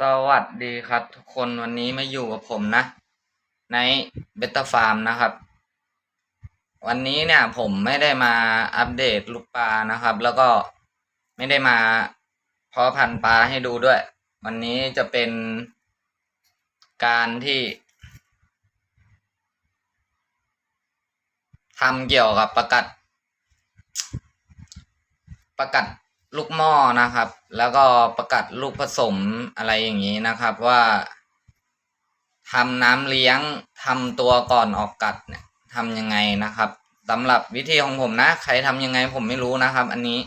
สวัสดีครับทุกคนวันนี้มาอยู่กับผมนะ ในเบตาฟาร์มนะครับ วันนี้เนี่ยผมไม่ได้มาอัปเดตลูกปลานะครับ แล้วก็ไม่ได้มาเพาะพันธุ์ปลาให้ดูด้วย วันนี้จะเป็นการที่ทำเกี่ยวกับประกัด ประกัด ลูกหม้อนะครับ แล้วก็ประกัดลูกผสมอะไรอย่างนี้นะครับว่าทำน้ำเลี้ยงทำตัวก่อนออกกัดเนี่ยทำยังไงนะครับสำหรับวิธีของผมนะ ใครทำยังไงผมไม่รู้นะครับ อันนี้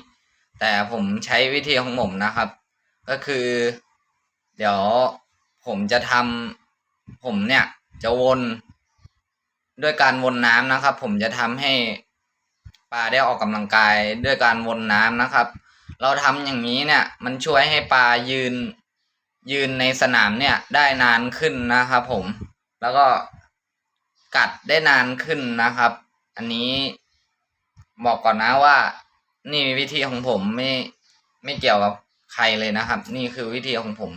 แต่ผมใช้วิธีของผมนะครับ ก็คือ เดี๋ยวผมจะทำผมเนี่ยจะวนด้วยการวนน้ำนะครับ ผมจะทำให้ปลาได้ออกกำลังกายด้วยการวนน้ำนะครับ เราทำอย่างนี้เนี่ย มันช่วยให้ปลายืน ยืนในสนามเนี่ย ได้นานขึ้นนะครับผม แล้วก็กัดได้นานขึ้นนะครับ อันนี้บอกก่อนนะว่า นี่วิธีของผมไม่ไม่เกี่ยวกับใครเลยนะครับ นี่คือวิธีของผม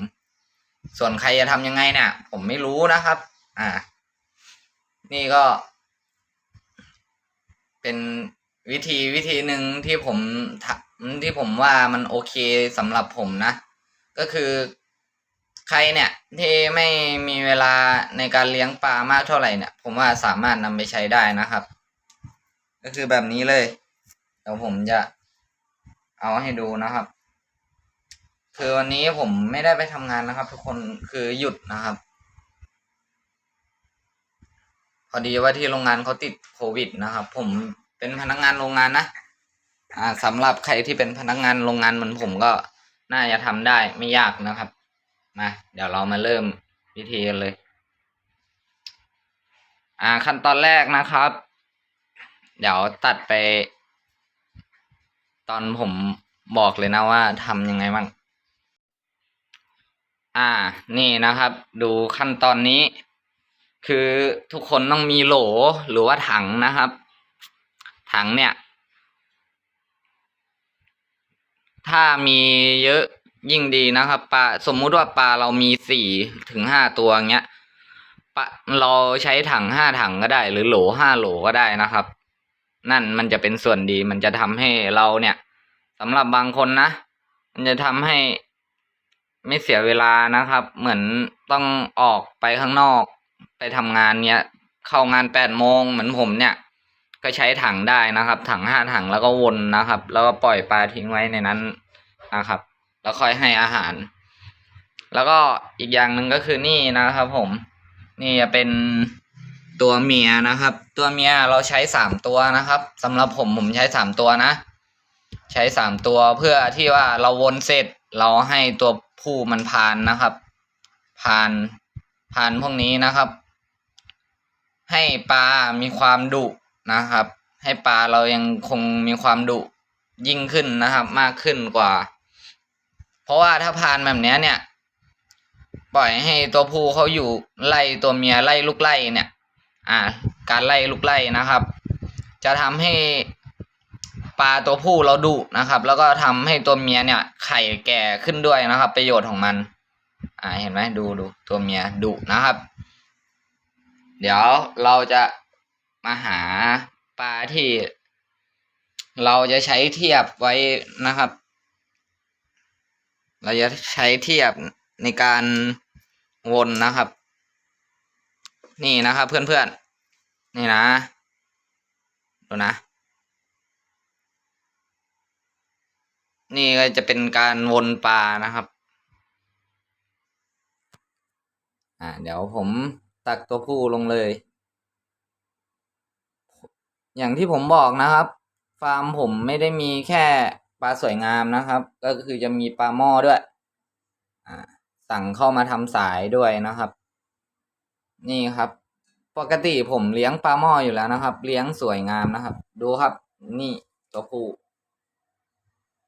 ส่วนใครจะทำยังไงเนี่ย ผมไม่รู้นะครับ อ่า นี่ก็ เป็นวิธีวิธีหนึ่งที่ผม ที่ผมว่ามันโอเคสำหรับผมนะ ก็คือใครเนี่ยที่ไม่มีเวลาในการเลี้ยงปลามากเท่าไหร่เนี่ย ผมว่าสามารถนำไปใช้ได้นะครับ ก็คือแบบนี้เลยเดี๋ยวผมจะเอาให้ดูนะครับ คือวันนี้ผมไม่ได้ไปทำงานนะครับ ทุกคนคือหยุดนะครับ พอดีว่าที่โรงงานเขาติดโควิดนะครับ ผมเป็นพนักงานโรงงานนะ อ่าสำหรับใครที่เป็นพนักงานโรงงานเหมือนผมก็น่าจะทำได้ไม่ยากนะครับมาเดี๋ยวเรามาเริ่มวิธีกันเลย อ่าขั้นตอนแรกนะครับ เดี๋ยวตัดไป ตอนผมบอกเลยนะว่าทำยังไงบ้างอ่า นี่นะครับ ดูขั้นตอนนี้ คือทุกคนต้องมีโหลหรือว่าถังนะครับ ถังเนี่ย ถ้ามีเยอะยิ่งดีนะครับปลาสมมุติว่าปลาเรามีสี่ถึงห้าตัวเงี้ยปลาเราใช้ถังห้าถังก็ได้ หรือโหลห้าโหลก็ได้นะครับ นั่นมันจะเป็นส่วนดีมันจะทำให้เราเนี่ยสำหรับบางคนนะ มันจะทำให้ไม่เสียเวลานะครับ เหมือนต้องออกไปข้างนอก ไปทำงานเนี้ยเข้างานแปดโมงเหมือนผมเนี่ย ก็ใช้ถังได้นะครับ ถังห้าถังแล้วก็วนนะครับ แล้วก็ปล่อยปลาทิ้งไว้ในนั้นนะครับ แล้วค่อยให้อาหาร แล้วก็อีกอย่างหนึ่งก็คือนี่นะครับ ผม นี่จะเป็นตัวเมียนะครับ ตัวเมียเราใช้สามตัวนะครับสำหรับผมผมใช้สามตัวนะ ใช้สามตัวเพื่อที่ว่าเราวนเสร็จเราให้ตัวผู้มันพานนะครับ พานพานพวกนี้นะครับ ให้ปลามีความดุ นะครับ ให้ปลาเรายังคงมีความดุยิ่งขึ้นนะครับ มากขึ้นกว่า เพราะว่าถ้าพานแบบนี้เนี่ย ปล่อยให้ตัวผู้เขาอยู่ไล่ตัวเมียไล่ลูกไล่เนี่ย อ่า การไล่ลูกไล่นะครับ จะทำให้ปลาตัวผู้เราดุนะครับ แล้วก็ทำให้ตัวเมียเนี่ย ไข่แก่ขึ้นด้วยนะครับ ประโยชน์ของมัน อ่าเห็นไหมดูดูตัวเมียดุนะครับ เดี๋ยวเราจะ มาหาปลาที่ เราจะใช้เทียบไว้นะครับ เราจะใช้เทียบในการวนนะครับ นี่นะครับ เพื่อนๆ นี่นะดูนะ นี่ก็จะเป็นการวนปลานะครับ อ่า เดี๋ยวผมตักตัวผู้ลงเลย อย่างที่ผมบอกนะครับ ฟาร์มผมไม่ได้มีแค่ปลาสวยงามนะครับ ก็คือจะมีปลาหม้อด้วยสั่งเข้ามาทำสายด้วยนะครับ นี่ครับ ปกติผมเลี้ยงปลาหม้ออยู่แล้วนะครับ เลี้ยงสวยงามนะครับ ดูครับ นี่ตัวผู้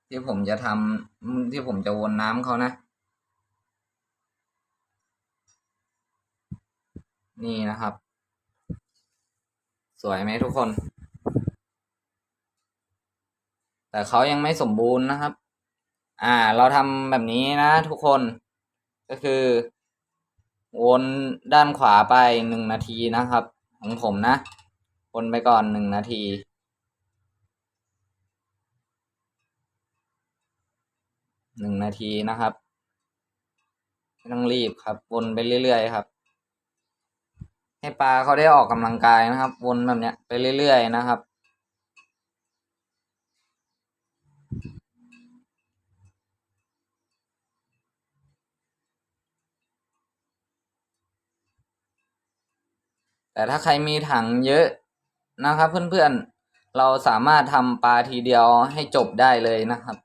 ที่ผมจะทำที่ผมจะวนน้ำเขานะ นี่นะครับ สวยไหมทุกคน แต่เขายังไม่สมบูรณ์นะครับ อ่า เราทำแบบนี้นะทุกคน ก็คือ วนด้านขวาไปหนึ่งนาทีนะครับ ของผมนะ วนไปก่อนหนึ่งนาทีหนึ่งนาทีนะครับไม่ต้องรีบครับ วนไปเรื่อยๆครับ ให้ปลาเขาได้ออกกำลังกายนะครับ วนแบบเนี้ยไปเรื่อยๆนะครับ แต่ถ้าใครมีถังเยอะนะครับ เพื่อนๆ เราสามารถทำปลาทีเดียวให้จบได้เลยนะครับ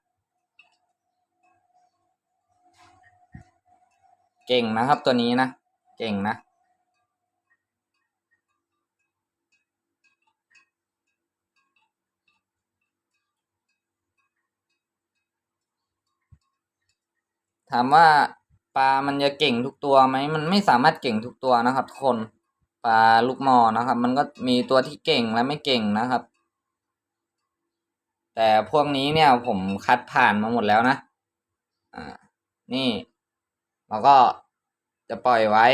เก่งนะครับตัวนี้นะ เก่งนะถามว่าปลามันจะเก่งทุกตัวไหม มันไม่สามารถเก่งทุกตัวนะครับทุกคน ปลาลูกหมอนะครับ มันก็มีตัวที่เก่งและไม่เก่งนะครับ แต่พวกนี้เนี่ยผมคัดผ่านมาหมดแล้วนะอ่านี่เราก็จะปล่อยไว้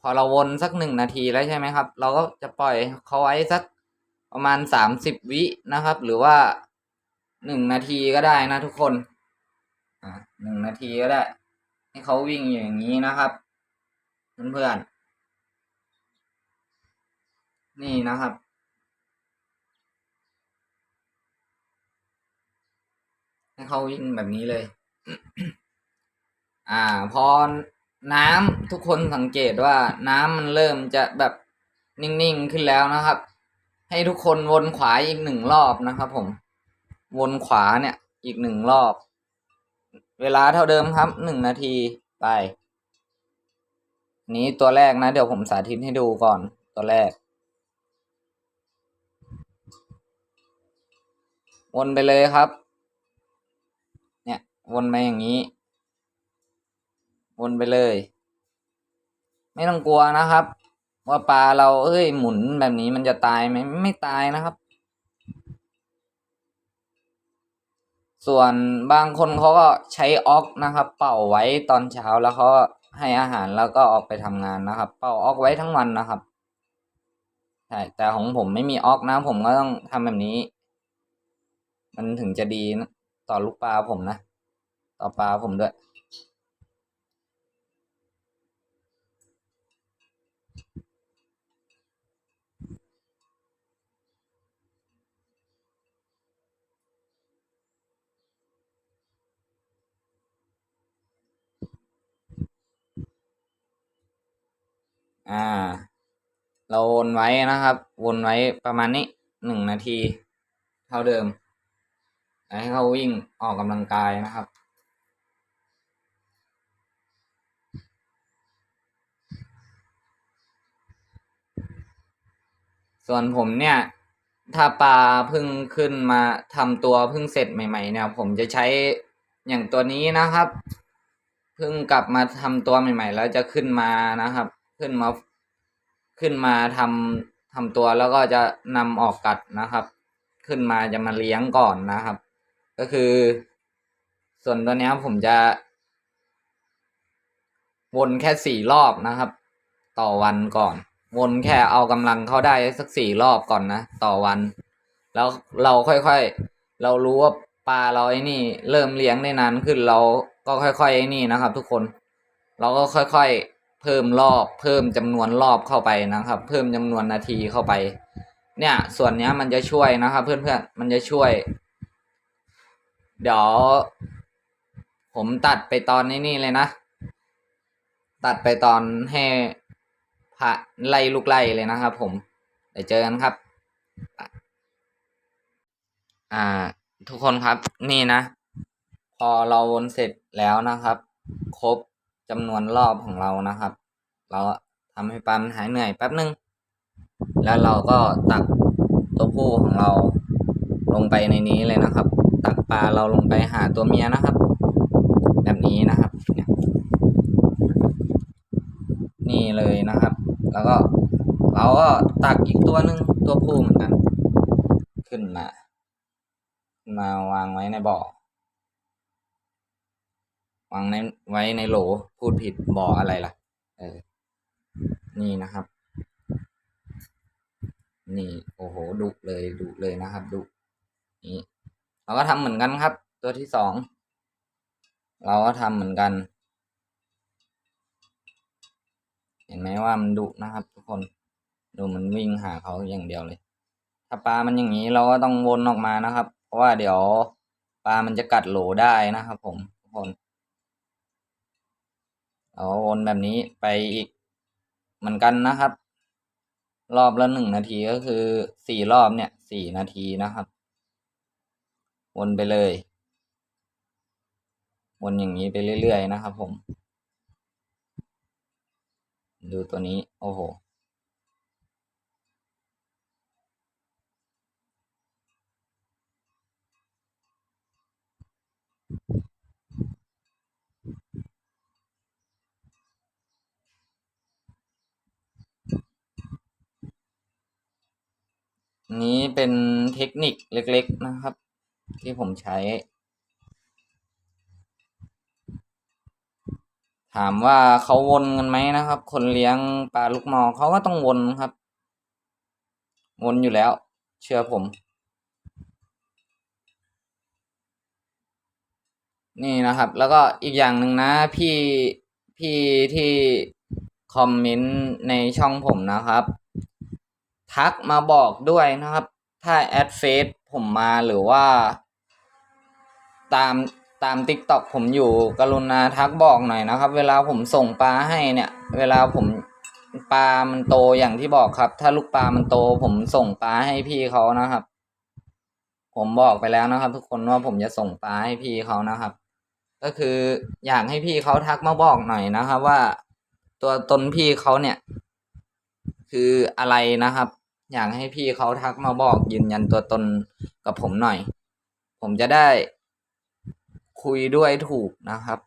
พอเราวนสักหนึ่งนาทีแล้วใช่ไหมครับ เราก็จะปล่อยเขาไว้สักประมาณสามสิบวินะครับ หรือว่าหนึ่งนาทีก็ได้นะทุกคนอ่าหนึ่งนาทีก็ได้ ให้เขาวิ่งอยู่อย่างนี้นะครับ เพื่อนๆ นี่นะครับ ให้เขาวิ่งแบบนี้เลย อ่า พอน้ำทุกคนสังเกตว่าน้ำมันเริ่มจะแบบนิ่ง ๆ ขึ้นแล้วนะครับ ให้ทุกคนวนขวาอีกหนึ่งรอบนะครับ ผม วนขวาเนี่ยอีกหนึ่งรอบ เวลาเท่าเดิมครับหนึ่งนาทีไป นี้ตัวแรกนะ เดี๋ยวผมสาธิตให้ดูก่อนตัวแรก วนไปเลยครับ เนี่ย วนไปอย่างนี้ วนไปเลย ไม่ต้องกลัวนะครับ ว่าปลาเราเอ้ยหมุนแบบนี้มันจะตายไหมไม่ตายนะครับ ส่วนบางคนเขาก็ใช้ออกนะครับ เป่าไว้ตอนเช้าแล้วเขาให้อาหารแล้วก็ออกไปทำงานนะครับ เป่าออกไว้ทั้งวันนะครับใช่แต่ของผมไม่มีออกนะผมก็ต้องทำแบบนี้ มันถึงจะดีนะต่อลูกปลาผมนะ ต่อปลาผมด้วย อ่า เราวนไว้นะครับ วนไว้ประมาณนี้หนึ่งนาที เท่าเดิม ให้เขาวิ่งออกกำลังกายนะครับส่วนผมเนี่ย ถ้าปลาเพิ่งขึ้นมาทำตัวเพิ่งเสร็จใหม่ ๆ เนี่ย ผมจะใช้อย่างตัวนี้นะครับเพิ่งกลับมาทำตัวใหม่ ๆ แล้วจะขึ้นมานะครับ ขึ้นมาขึ้นมาทำทำตัวแล้วก็จะนำออกกัดนะครับ ขึ้นมาจะมาเลี้ยงก่อนนะครับ ก็คือ ส่วนตัวนี้ผมจะ วนแค่สี่รอบนะครับ ต่อวันก่อน วนแค่เอากำลังเข้าได้สักสี่รอบก่อนนะ ต่อวัน แล้วเราค่อยๆ เรารู้ว่าปลาเราไอ้นี่ เริ่มเลี้ยงได้นานขึ้นเราก็ค่อยๆไอ้นี่นะครับ ทุกคน เราก็ค่อยๆ เพิ่มรอบ เพิ่มจำนวนรอบเข้าไปนะครับ เพิ่มจำนวนนาทีเข้าไป เนี่ย ส่วนเนี้ยมันจะช่วยนะครับ เพื่อนๆมันจะช่วย เดี๋ยว ผมตัดไปตอนนี้นี่เลยนะ ตัดไปตอนให้พระไล่ลูกไล่เลยนะครับ ผมเดี๋ยวเจอกันครับ อ่า ทุกคนครับนี่นะ พอเราวนเสร็จแล้วนะครับ ครบจำนวนรอบของเรานะครับ เราทำให้ปลามันหายเหนื่อยแป๊บนึง แล้วเราก็ตักตัวผู้ของเราลงไปในนี้เลยนะครับ ปลาเราลงไปหาตัวเมียนะครับ แบบนี้นะครับนี่ยนี่เลยนะครับ แล้วก็เราก็ตักอีกตัวหนึ่งตัวผู้เหมือนกัน ขึ้นมา มาวางไว้ในบ่อวางในไว้ในโหลพูดผิดบ่ออะไรล่ะ เออ นี่นะครับ นี่โอ้โหดุเลยดุเลยนะครับดุนี่ เราก็ทำเหมือนกันครับ ตัวที่สองเราก็ทำเหมือนกัน เห็นไหมว่ามันดุนะครับ ทุกคนดูมันวิ่งหาเขาอย่างเดียวเลย ถ้าปลามันอย่างนี้เราก็ต้องวนออกมานะครับ เพราะว่าเดี๋ยวปลามันจะกัดโหลได้นะครับผมทุกคนเราวนแบบนี้ไปอีกเหมือนกันนะครับ รอบละหนึ่งนาทีก็คือสี่รอบเนี่ยสี่นาทีนะครับ วนไปเลย วนอย่างนี้ไปเรื่อยๆนะครับผม ดูตัวนี้ โอ้โหนี้เป็นเทคนิคเล็ก ๆ นะครับ ที่ผมใช้ ถามว่าเขาวนกันไหมนะครับ คนเลี้ยงปลาลูกมอเขาก็ต้องวนครับ วนอยู่แล้ว เชื่อผม นี่นะครับ แล้วก็อีกอย่างหนึ่งนะ พี่พี่ที่คอมเมนต์ในช่องผมนะครับ ทักมาบอกด้วยนะครับ ถ้าแอดเฟซ ผมมาหรือว่า ตามตามติ๊กต็อกผมอยู่กรุณาทักบอกหน่อยนะครับ เวลาผมส่งปลาให้เนี่ย เวลาผมปลามันโตอย่างที่บอกครับ ถ้าลูกปลามันโต ผมส่งปลาให้พี่เขานะครับ ผมบอกไปแล้วนะครับ ทุกคนว่าผมจะส่งปลาให้พี่เขานะครับ ก็คืออยากให้พี่เขาทักมาบอกหน่อยนะครับ ว่า ตัวตนพี่เขาเนี่ย คืออะไรนะครับ อยากให้พี่เขาทักมาบอกยืนยันตัวตนกับผมหน่อย ผมจะได้คุยด้วยถูกนะครับ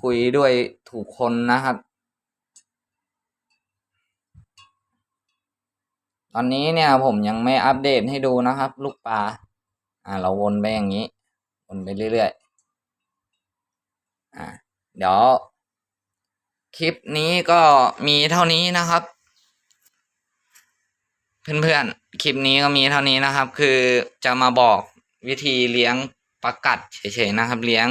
คุยด้วยถูกคนนะครับ ตอนนี้เนี่ยผมยังไม่อัปเดตให้ดูนะครับ ลูกปลาอ่า เราวนไปอย่างนี้ วนไปเรื่อยๆอ่าเดี๋ยว คลิปนี้ก็มีเท่านี้นะครับ เพื่อนๆ คลิปนี้ก็มีเท่านี้นะครับ คือจะมาบอกวิธีเลี้ยงปลากัดเฉยๆนะครับ เลี้ยง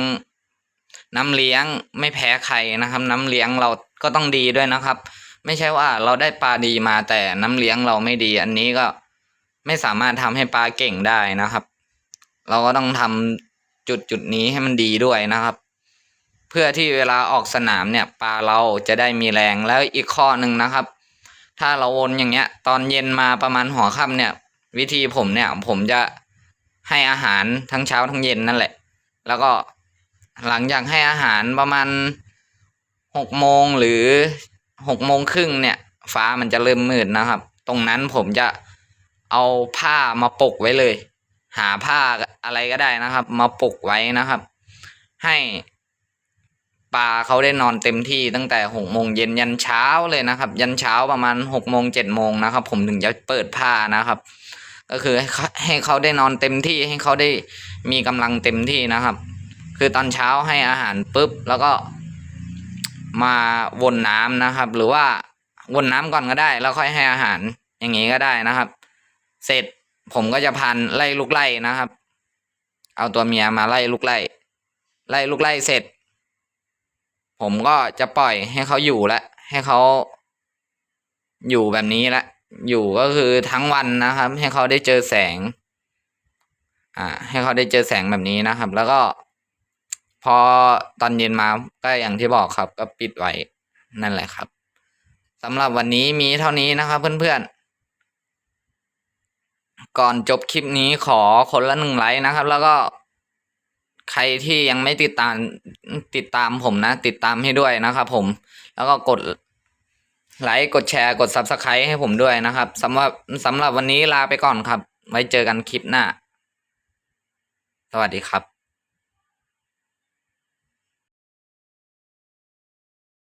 น้ำเลี้ยงไม่แพ้ใครนะครับ น้ำเลี้ยงเราก็ต้องดีด้วยนะครับ ไม่ใช่ว่าเราได้ปลาดีมาแต่น้ำเลี้ยงเราไม่ดี อันนี้ก็ไม่สามารถทำให้ปลาเก่งได้นะครับ เราก็ต้องทำจุดจุดนี้ให้มันดีด้วยนะครับ เพื่อที่เวลาออกสนามเนี่ยปลาเราจะได้มีแรงแล้วอีกข้อหนึ่งนะครับ ถ้าเราวนอย่างเงี้ย ตอนเย็นมาประมาณหัวค่ำเนี่ย วิธีผมเนี่ย ผมจะให้อาหารทั้งเช้าทั้งเย็นนั่นแหละ แล้วก็หลังจากให้อาหารประมาณหกโมงหรือหกโมงครึ่งเนี่ย ฟ้ามันจะเริ่มมืดนะครับ ตรงนั้นผมจะเอาผ้ามาปกไว้เลย หาผ้าอะไรก็ได้นะครับ มาปกไว้นะครับ ให้ ปลาเขาได้นอนเต็มที่ตั้งแต่หกโมงเย็นยันเช้าเลยนะครับ ยันเช้าประมาณหกโมงเจ็ดโมงนะครับ ผมถึงจะเปิดผ้านะครับ ก็คือให้เขาให้เขาได้นอนเต็มที่ให้เขาได้มีกำลังเต็มที่นะครับ คือตอนเช้าให้อาหารปุ๊บแล้วก็มาวนน้ำนะครับ หรือว่าวนน้ำก่อนก็ได้ แล้วค่อยให้อาหารอย่างนี้ก็ได้นะครับ เสร็จผมก็จะพันไล่ลูกไล่นะครับ เอาตัวเมียมาไล่ลูกไล่ไล่ลูกไล่เสร็จ ผมก็จะปล่อยให้เขาอยู่ละ ให้เขาอยู่แบบนี้ละ อยู่ก็คือทั้งวันนะครับ ให้เขาได้เจอแสง อ่า ให้เขาได้เจอแสงแบบนี้นะครับ แล้วก็ พอตอนเย็นมาก็อย่างที่บอกครับ ก็ปิดไว้นั่นแหละครับสำหรับวันนี้มีเท่านี้นะครับเพื่อนๆ ก่อนจบคลิปนี้ขอคนละหนึ่งไลค์นะครับ แล้วก็ ใครที่ยังไม่ติดตามติดตามผมนะ ติดตามให้ด้วยนะครับผม แล้วก็กดไลค์กดแชร์กด subscribe ให้ผมด้วยนะครับสำหรับสำหรับวันนี้ลาไปก่อนครับ ไว้เจอกันคลิปหน้า สวัสดีครับ